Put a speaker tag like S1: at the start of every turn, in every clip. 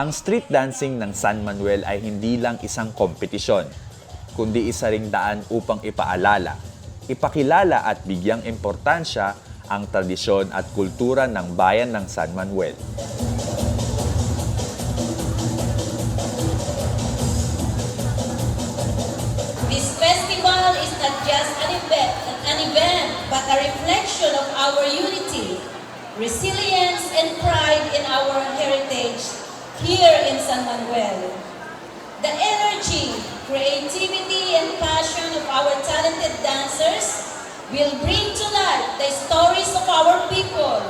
S1: Ang street dancing ng San Manuel ay hindi lang isang kompetisyon, kundi isa ring daan upang ipaalala, ipakilala at bigyang importansya ang tradisyon at kultura ng bayan ng San Manuel.
S2: This festival is not just an event, an event, but a reflection of our unity, resilience, and pride in our heritage here in San Manuel. The energy, creativity, and passion of our talented dancers will bring to life the stories of our people,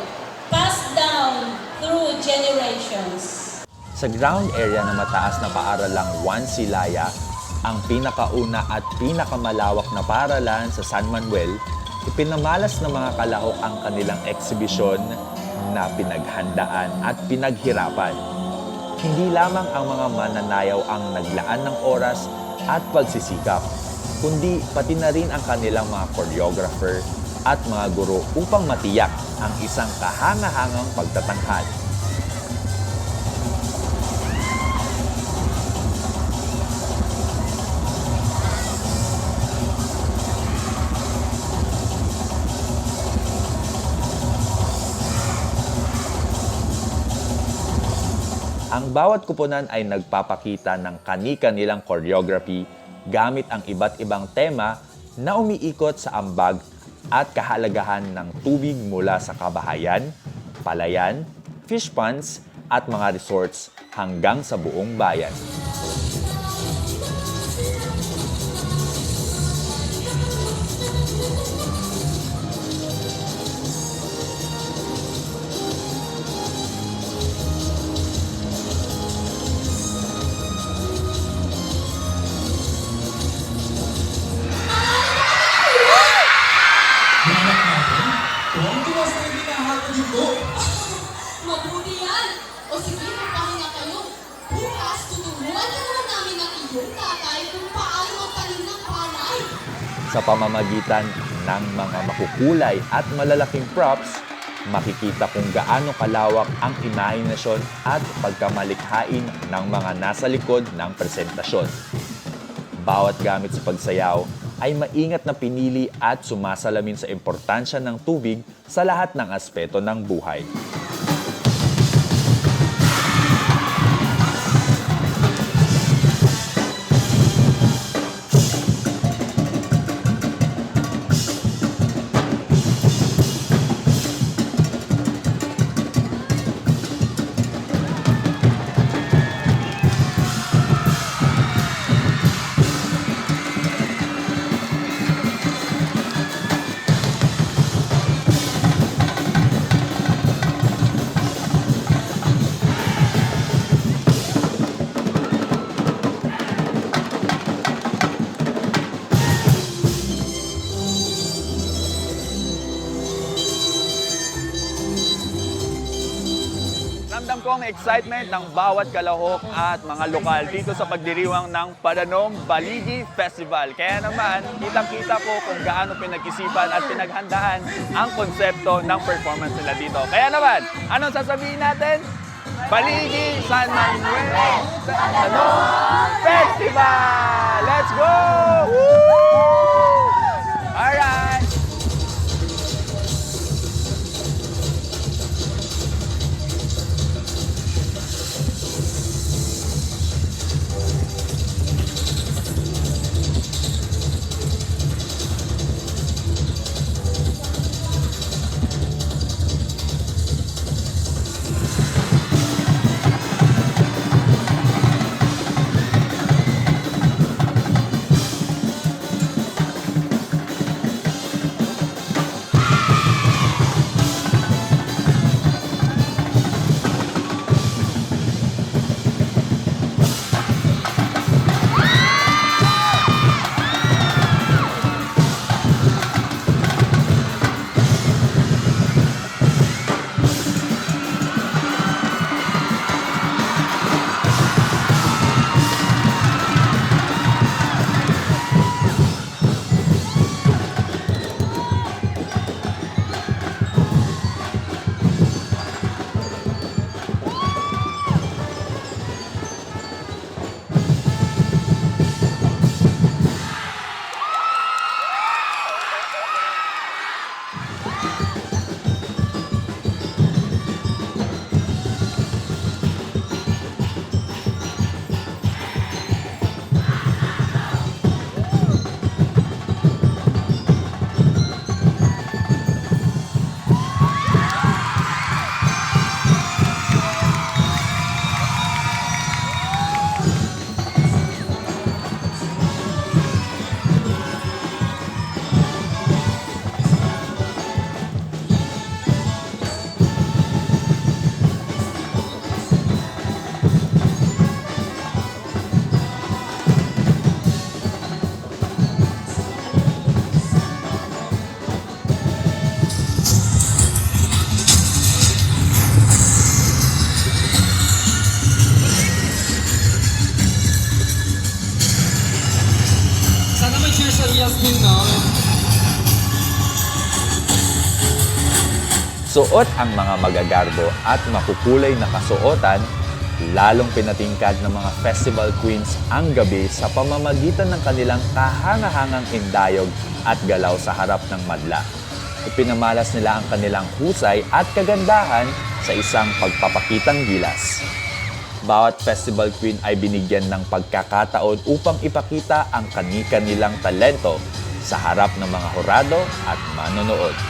S2: passed down through generations.
S1: Sa ground area na mataas na paaralang Juan Silaya, ang pinakauna at pinakamalawak na paaralan sa San Manuel, ipinamalas ng mga kalahok ang kanilang eksibisyon na pinaghandaan at pinaghirapan. Hindi lamang ang mga mananayaw ang naglaan ng oras at pagsisikap, kundi pati na rin ang kanilang mga choreographer at mga guro upang matiyak ang isang kahangahangang pagtatanghal. Ang bawat kupunan ay nagpapakita ng kani-kanilang choreography gamit ang iba't ibang tema na umiikot sa ambag at kahalagahan ng tubig mula sa kabahayan, palayan, fish ponds at mga resorts hanggang sa buong bayan. Pamamagitan ng mga makukulay at malalaking props, makikita kung gaano kalawak ang imahinasyon at pagkamalikhain ng mga nasa likod ng presentasyon. Bawat gamit sa pagsayaw ay maingat na pinili at sumasalamin sa importansya ng tubig sa lahat ng aspeto ng buhay. Ramdam ko ang excitement ng bawat kalahok at mga lokal dito sa pagdiriwang ng Padanong Baligi Festival. Kaya naman, kitang-kita ko kung gaano pinag-isipan at pinaghandaan ang konsepto ng performance nila dito. Kaya naman, anong sasabihin natin? Baligi San Manuel Padanong Festival! Let's go! Woo! Suot ang mga magagarbo at makukulay na kasuotan, lalong pinatingkad ng mga festival queens ang gabi sa pamamagitan ng kanilang kahangahangang indayog at galaw sa harap ng madla. Ipinamalas nila ang kanilang husay at kagandahan sa isang pagpapakitang gilas. Bawat festival queen ay binigyan ng pagkakataon upang ipakita ang kani-kanilang talento sa harap ng mga hurado at manonood.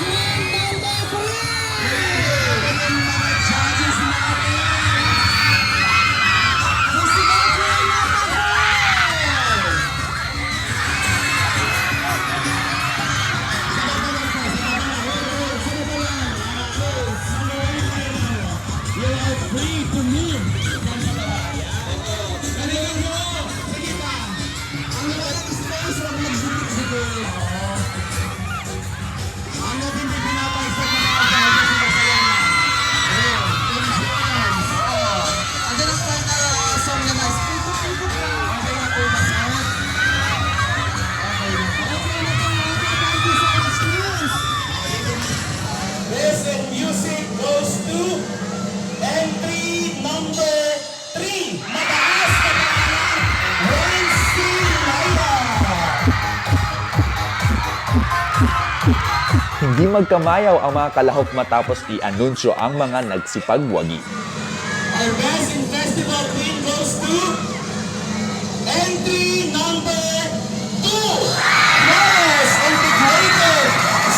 S3: Hindi
S1: magkamayaw ang mga kalahok matapos i-anunsyo ang mga nagsipagwagi.
S3: Our in festival queen goes to entry number 2. Flores Integrated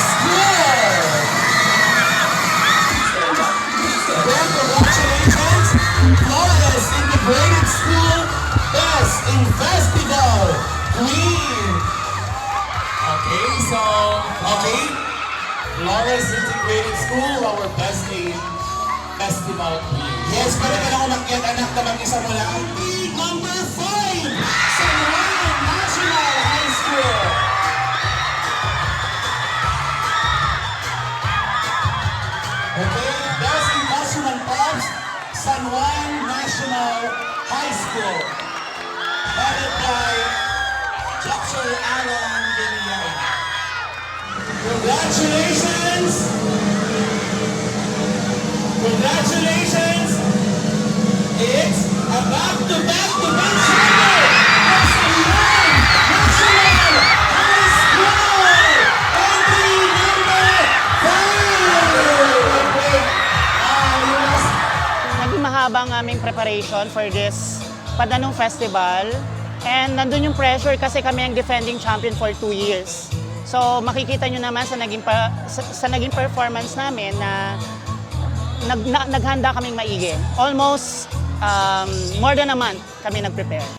S3: School. Again, congratulations, Flores Integrated School, best in festival queen. Flores Integrated School, our best in festival. Yes, pwede ka lang umakyat anak na mag-isa mo lang. Number 5, Congratulations! Congratulations! It's a back-to-back-to-back San Juan National High School! Entry number five!
S4: Naging mahaba ang aming preparation for this Padanong Festival. And nandun yung pressure kasi kami ang defending champion for two years. So makikita nyo naman sa naging, pa, sa, sa naging performance namin na, nag, na naghanda kaming maigi. Almost um, more than a month kami nag-prepare.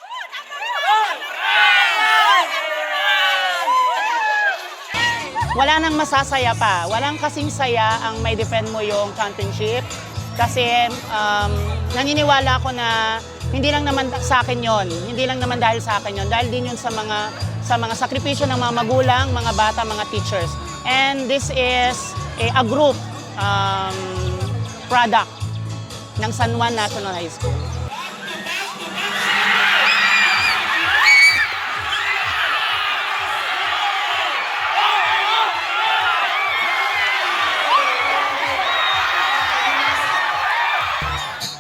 S4: wala nang masasaya pa. Walang kasing saya ang may defend mo yung championship. Kasi um, naniniwala ko na hindi lang naman sa akin yon, hindi lang naman dahil sa akin yon, dahil din yun sa mga sa mga sakripisyo ng mga magulang, mga bata, mga teachers. And this is a, a group um, product ng San Juan National High School.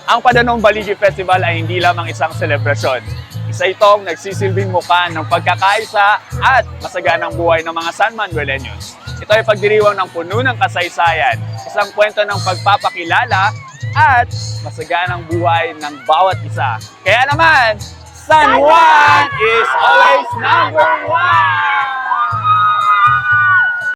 S5: Ang Padanong Baligi Festival ay hindi lamang isang selebrasyon. Isa itong nagsisilbing mukha ng pagkakaisa at masaganang buhay ng mga San Manueleños. Ito ay pagdiriwang ng puno ng kasaysayan, isang kwento ng pagpapakilala at masaganang buhay ng bawat isa. Kaya naman, San Juan is always number one!